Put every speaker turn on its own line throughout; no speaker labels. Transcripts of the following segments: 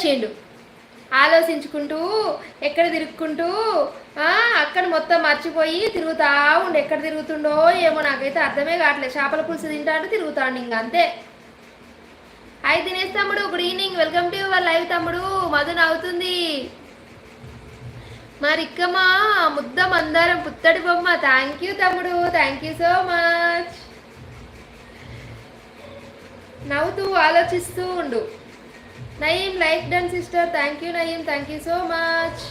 వచ్చేసిండు ఆలోచించుకుంటూ ఎక్కడ తిరుక్కుంటూ అక్కడ మొత్తం మర్చిపోయి తిరుగుతా ఉండు. ఎక్కడ తిరుగుతుండో ఏమో నాకైతే అర్థమే కావట్లేదు. చేపల పులుసు తింటాడు తిరుగుతాడు ఇంక అంతే. హాయ్ దినేష్ తమ్ముడు good evening. Welcome to your live తమ్ముడు. మధు నవ్వుతుంది. మరిక్కమ్మ ముద్ద మందారం పుత్తడి బొమ్మ. థ్యాంక్ యూ తమ్ముడు. థ్యాంక్ యూ సో మచ్ నవ్వుతూ ఆలోచిస్తూ ఉండు. Nayeem like done sister thank you Nayeem thank you so much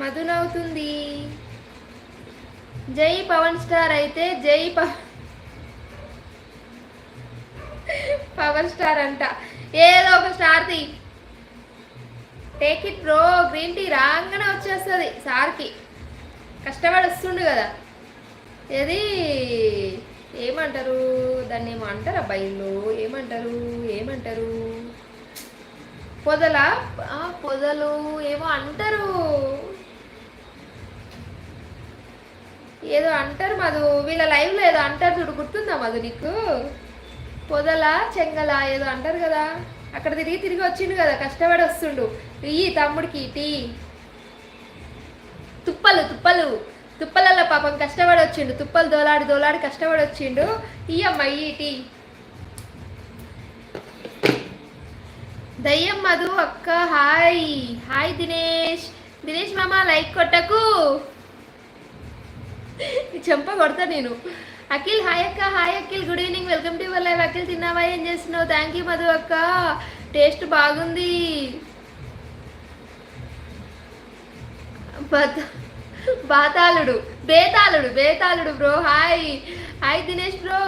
మధునవుతుంది జై పవన్ స్టార్ అయితే జై పవన్ పవర్ స్టార్ అంట. ఏదో ఒక స్టార్ తీ take it bro green tea రాగానే వచ్చేస్తుంది సార్కి. కష్టపడి వస్తుండు కదా. ఏది? ఏమంటారు? దాన్ని ఏమో అంటారు? అబ్బాయిలు ఏమంటారు? ఏమంటారు? పొదల? పొదలు ఏమో అంటారు. ఏదో అంటారు మధు. వీళ్ళ లైవ్లో ఏదో అంటారు చూడు గుర్తుందా మధు నీకు? పొదల చెంగల ఏదో అంటారు కదా. అక్కడ తిరిగి తిరిగి వచ్చిండు కదా కష్టపడి వస్తుండు. ఇయ్యి తమ్ముడికి టీ. తుప్పలు తుప్పలు. తుప్పలలో పాపం కష్టపడి వచ్చిండు. తుప్పలు దోలాడి దోలాడి కష్టపడి వచ్చిండు. ఇయ్యమ్మ ఈ టీ. దయ్యం మధు అక్క. హాయ్. హాయ్ దినేష్. దినేష్ మామ లైక్ కొట్టకు. చెంప కొడతా నేను. అఖిల్ హాయ్ అక్క. Hi Akhil good evening. Welcome to your live Akhil తిన్నావా? ఏం చేస్తున్నావు? థ్యాంక్ యూ మధు అక్క. టేస్ట్ బాగుంది. బాతాళుడు. బేతాళుడు బేతాళుడు bro. Hi. Hi Dinesh bro.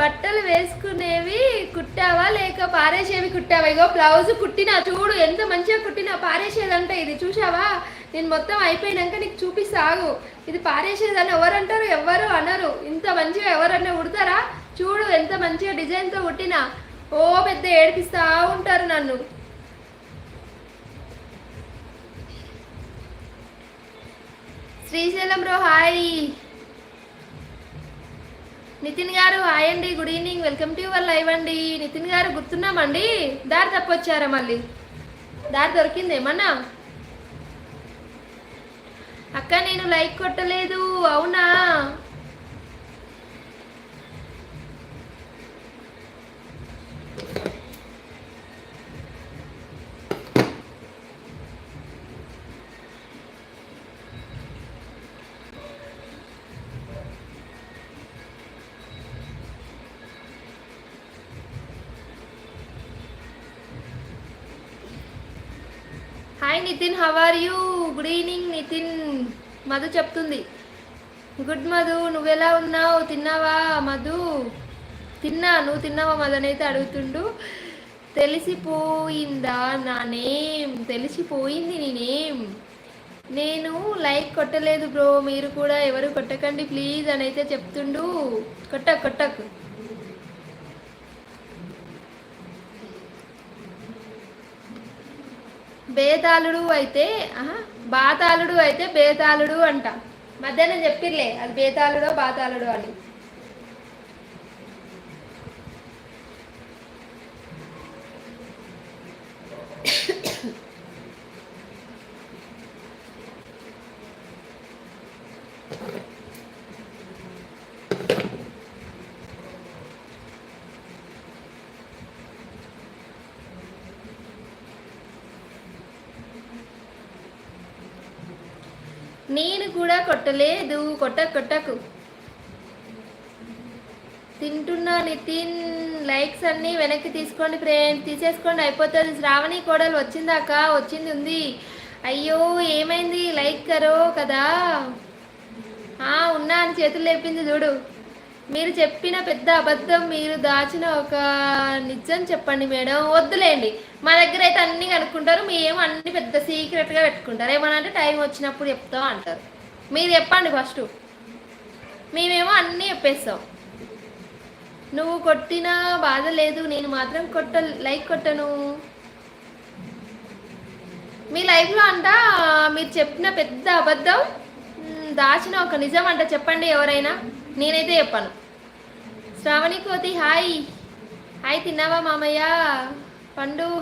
బట్టలు వేసుకునేవి కుట్టావా లేక పారేసేవి కుట్టావా? ఇగో బ్లౌజ్ కుట్టినా చూడు ఎంత మంచిగా కుట్టినా పారేసేదంట ఇది చూసావా నేను మొత్తం అయిపోయినాక నీకు చూపిస్తాగు ఇది పారేసేదని ఎవరు అంటారు ఎవరు అనరు. ఇంత మంచిగా ఎవరన్నా కుడతారా? చూడు ఎంత మంచిగా డిజైన్తో కుట్టినా. ఓ పెద్ద ఏడిపిస్తా ఉంటారు నన్ను. శ్రీశైలం రో హాయ్. నితిన్ గారు హాయ్ అండి good evening welcome to your live అండి. నితిన్ గారు గుర్తున్నామండి? దారి తప్పొచ్చారా మళ్ళీ? దారి దొరికింది ఏమన్నా? అక్క నేను లైక్ కొట్టలేదు అవునా? Hi Nitin how are you good evening Nitin Madhu చెప్తుంది. గుడ్ మధు. నువ్వెలా ఉన్నావు? తిన్నావా మధు? తిన్నా. నువ్వు తిన్నావా మధు అనైతే అడుగుతుండు. తెలిసిపోయిందా నా నేమ్? తెలిసిపోయింది నీ నేమ్? నేను లైక్ కొట్టలేదు బ్రో. మీరు కూడా ఎవరు కొట్టకండి ప్లీజ్ అని అయితే చెప్తుండు. కొట్టకు కొట్టకు బేతాళుడు అయితే బాతాళుడు అయితే బేతాళుడు అంట. మధ్యాహ్నం చెప్పిర్లే అది బేతాళుడో బాతాళుడో అని. నేను కూడా కొట్టలేదు. కొట్ట కొట్టకు. తింటున్నా నితిన్. లైక్స్ అన్ని వెనక్కి తీసుకోండి ఫ్రెండ్స్ తీసేసుకోండి. అయిపోతుంది. శ్రావణి కోడలు వచ్చిందాక? వచ్చింది ఉంది. అయ్యో ఏమైంది? లైక్ కరో కదా? ఉన్నా అని చేతులు లేపింది చూడు. మీరు చెప్పిన పెద్ద అబద్ధం మీరు దాచిన ఒక నిజం చెప్పండి మేడం. వద్దులేండి. మా దగ్గర అయితే అన్ని కనుక్కుంటారు. మీరేమో అన్ని పెద్ద సీక్రెట్గా పెట్టుకుంటారు. ఏమన్నా అంటే టైం వచ్చినప్పుడు చెప్తాం అంటారు. మీరు చెప్పండి ఫస్ట్ మేమేమో అన్నీ చెప్పేస్తాం. నువ్వు కొట్టినా బాధ లేదు. నేను మాత్రం కొట్ట లైక్ కొట్టను. మీ లైఫ్లో అంట మీరు చెప్పిన పెద్ద అబద్ధం దాచిన ఒక నిజం అంట చెప్పండి ఎవరైనా. నేనైతే చెప్పాను. శ్రావణి కోతి హాయ్. హాయ్ తిన్నావా మామయ్య? పండు.